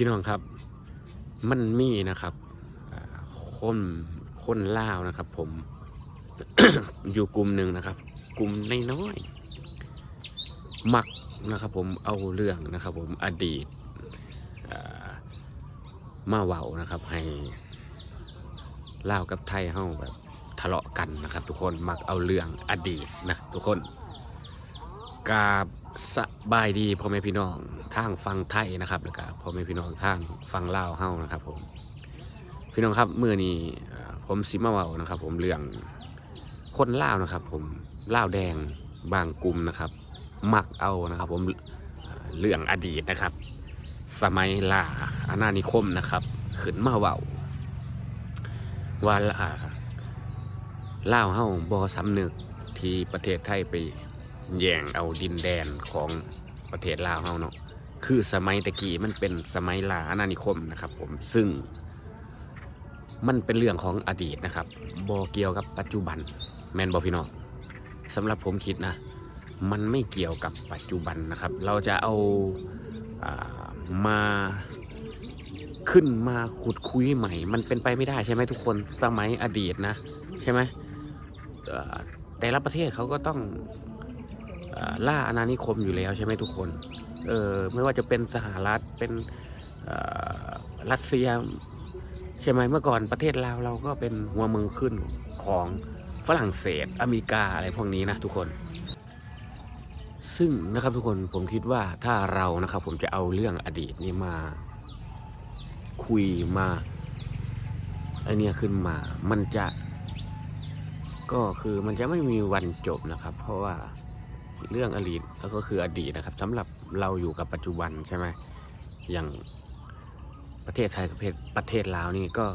พี่น้องครับ มันมีนะครับคนคนล่าวนะครับ ผม อยู่กลุ่มหนึ่งนะครับ กลุ่มน้อยๆมักนะครับ ผมเอาเรื่องนะครับ ผมอดีตอ่ามาเว้านะครับ ให้ล่าวกับไทยเฮาแบบทะเลาะกันนะครับ ทุกคนมักเอาเรื่องอดีตนะทุกคนกาบ สบายดีพ่อแม่พี่น้องทางฟังไทยนะครับแล้วก็พ่อแม่พี่น้องทางฟังลาวเฮานะครับผมพี่น้องครับเมื่อนี้ผมซิมาเวานะครับ ผมเรื่องคนลาวนะครับ ผมลาวแดงบางกลุ่มนะครับมักเอานะครับ ผมเรื่องอดีตนะครับ สมัยลาอาณานิคมนะครับขึ้นมาเวาว่าอ่าลาวเฮาบ่สำนึกที่ประเทศไทยไป แย่งเอาดินแดนของประเทศลาวเฮาเนาะคือสมัยตะกี้มันเป็นสมัยลาอาณานิคมนะครับ ผมซึ่ง มันเป็นเรื่องของอดีตนะครับบอเกี่ยวกับปัจจุบัน แมนบอพี่น้องสำหรับผมคิดนะ มันไม่เกี่ยวกับปัจจุบันนะครับ เราจะเอาอามาขึ้นมาขุดคุยใหม่ มันเป็นไปไม่ได้ใช่ไหมทุกคนสมัยอดีตนะ ใช่ไหมแต่ละประเทศเขาก็ต้อง ล่าอาณานิคมอยู่แล้วใช่ไหมทุกคน เออไม่ว่าจะเป็นสหรัฐเป็นรัสเซียใช่ไหมเมื่อก่อนประเทศลาวเราก็เป็นหัวเมืองขึ้นของฝรั่งเศสอเมริกาอะไรพวกนี้นะทุกคน ซึ่งนะครับทุกคนผมคิดว่าถ้าเรานะครับ ผมจะเอาเรื่องอดีตนี้มาคุยมาไอเนี่ยขึ้นมา มันจะ ก็คือมันจะไม่มีวันจบนะครับ เพราะว่า เรื่องอดีตแล้วก็คืออดีตนะครับสำหรับเราอยู่กับปัจจุบันใช่ไหมอย่างประเทศไทยกับประเทศประเทศลาวนี่ก็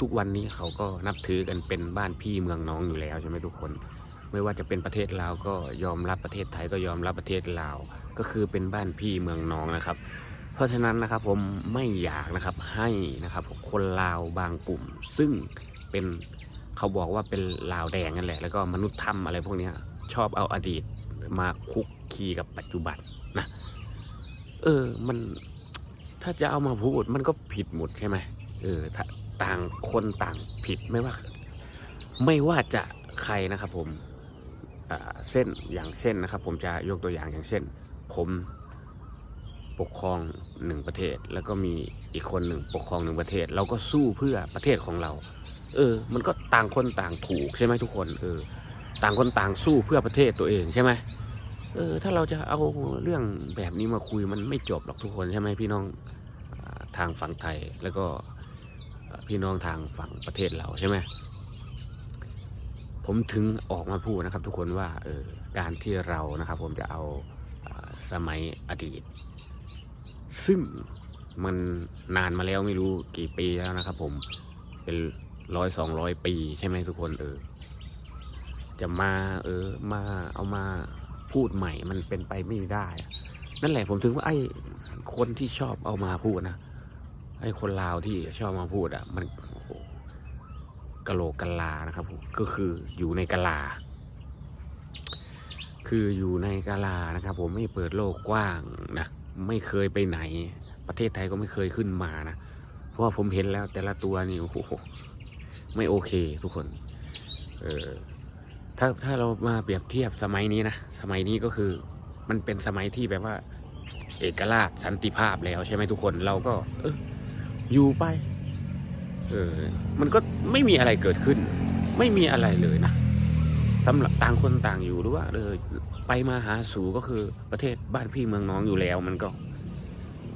ทุกวันนี้เขาก็นับถือกันเป็นบ้านพี่เมืองน้องอยู่แล้วใช่ไหมทุกคน ไม่ว่าจะเป็นประเทศลาวก็ยอมรับประเทศไทยก็ยอมรับประเทศลาวก็คือเป็นบ้านพี่เมืองน้องนะครับ เพราะฉะนั้นนะครับผมไม่อยากนะครับให้นะครับคนลาวบางกลุ่ม ซึ่งเป็นเขาบอกว่าเป็นลาวแดงนั่นแหละ แล้วก็มนุษย์ถ้ำอะไรพวกนี้ชอบเอาอดีต มาคุกคีกับปัจจุบันนะเออมันถ้าจะเอามาพูดมันก็ผิดหมดใช่ไหมเออต่างคนต่างผิดไม่ว่า ไม่ว่าจะใครนะครับ ผมเส้นอย่างเช่นนะครับ ผมจะยกตัวอย่างอย่างเช่น ผมปกครองหนึ่งประเทศ แล้วก็มีอีกคนหนึ่งปกครองหนึ่งประเทศ เราก็สู้เพื่อประเทศของเรา เออ มันก็ต่างคนต่างถูกใช่ไหมทุกคน เออ ต่างคนต่างสู้เพื่อประเทศตัวเองใช่ไหมเออถ้าเราจะเอาเรื่องแบบนี้มาคุยมันไม่จบหรอกทุกคนใช่ไหมพี่น้องทางฝั่งไทยแล้วก็พี่น้องทางฝั่งประเทศเราใช่ไหมผมถึงออกมาพูดนะครับ ทุกคนว่าเออการที่เรานะครับ ผมจะเอาสมัยอดีต ซึ่งมันนานมาแล้วไม่รู้กี่ปีแล้วนะครับ ผมเป็นร้อยสองร้อยปีใช่ไหมทุกคนเออ จะมาเออมาเอามาพูดใหม่มันเป็นไปไม่ได้ นั่นแหละผมถึงว่าไอ้คนที่ชอบเอามาพูดนะไอ้คนลาวที่ชอบมาพูดอะ มันโอ้โหกะโหลกกะลานะครับผมก็คืออยู่ในกะลา คืออยู่ในกะลานะครับ ผมไม่เปิดโลกกว้างนะไม่เคยไปไหน ประเทศไทยก็ไม่เคยขึ้นมานะเพราะว่าผมเห็นแล้วแต่ละตัวนี่โอ้โหไม่โอเคทุกคน เออ ถ้าถ้าเรามาเปรียบเทียบสมัยนี้นะสมัยนี้ก็คือมันเป็นสมัยที่แบบว่า เอกราชสันติภาพแล้วใช่ไหมทุกคนเราก็ เอออยู่ไป เออ มันก็ไม่มีอะไรเกิดขึ้น ไม่มีอะไรเลยนะสำหรับต่างคนต่างอยู่หรือว่าเออไปมาหาสู่ก็คือประเทศบ้านพี่เมืองน้องอยู่แล้ว มันก็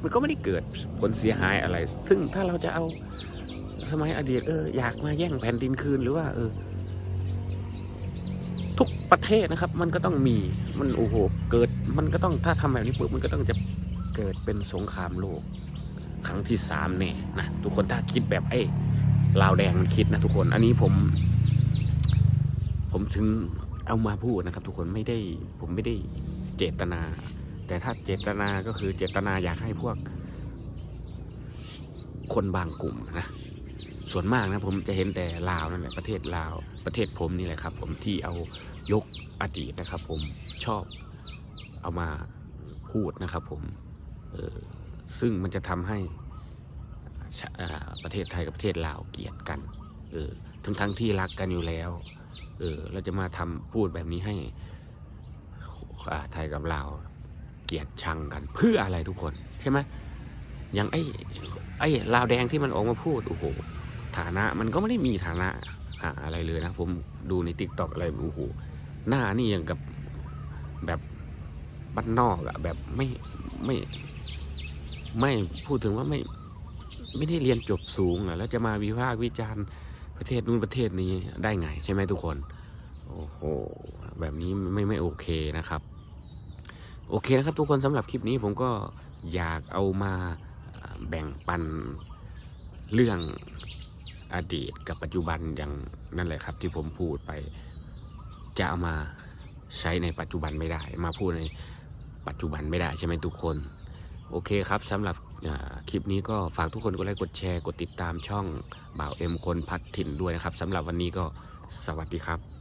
มันก็ไม่ได้เกิดผลเสียหายอะไร ซึ่งถ้าเราจะเอาสมัยอดีตเอออยากมาแย่งแผ่นดินคืนหรือว่า เออ ประเทศนะครับ มันก็ต้องมีมันโอ้โหเกิดมันก็ต้องถ้าทำแบบนี้ปุ๊บมันก็ต้องจะเกิดเป็นสงครามโลก ครั้งที่สามแน่นะทุกคนถ้าคิดแบบไอ้ลาวแดงมันคิดนะทุกคน อันนี้ผม ผมถึงเอามาพูดนะครับ ทุกคนไม่ได้ผมไม่ได้เจตนา แต่ถ้าเจตนาก็คือเจตนาอยากให้พวก คนบางกลุ่มนะ ส่วนมากนะผมจะเห็นแต่ลาวนั่นแหละประเทศลาวประเทศผมนี่แหละครับ ผมที่เอายกอดีตนะครับ ผมชอบเอามาพูดนะครับ ผมออซึ่งมันจะทำให้ประเทศไทยกับประเทศลาวเกลียดกันเออทั้งทั้งที่รักกันอยู่แล้ว เออเราจะมาทำพูดแบบนี้ให้ไทยกับลาวเกลียดชังกันเพื่ออะไรทุกคนใช่ไหมอย่างไอ้ไอ้ลาวแดงที่มันออกมาพูดโอ้โห ฐานะมันก็ไม่ได้มีฐานะหาอะไรเลยนะ ผมดูในติ๊กต็อกอะไรโอ้โหหน้านี่อย่างกับแบบบ้านนอกอะแบบไม่ไม่ไม่พูดถึงว่าไม่ไม่ได้เรียนจบสูงอะแล้วจะมาวิพากษ์วิจารณ์ประเทศนู้นประเทศนี้ได้ไง ใช่ไหมทุกคน โอ้โห แบบนี้ไม่ไม่โอเคนะครับ โอเคนะครับ ทุกคนสำหรับคลิปนี้ผมก็อยากเอามาแบ่งปันเรื่อง อดีตกับปัจจุบันอย่างนั่นแหละครับ ที่ผมพูดไปจะเอามาใช้ในปัจจุบันไม่ได้ มาพูดในปัจจุบันไม่ได้ใช่ไหมทุกคน โอเคครับสำหรับคลิปนี้ก็ฝากทุกคนกดไลค์กดแชร์กดติดตามช่องบ่าวเอ็มคนพัดถิ่นด้วยนะครับสำหรับวันนี้ก็สวัสดีครับ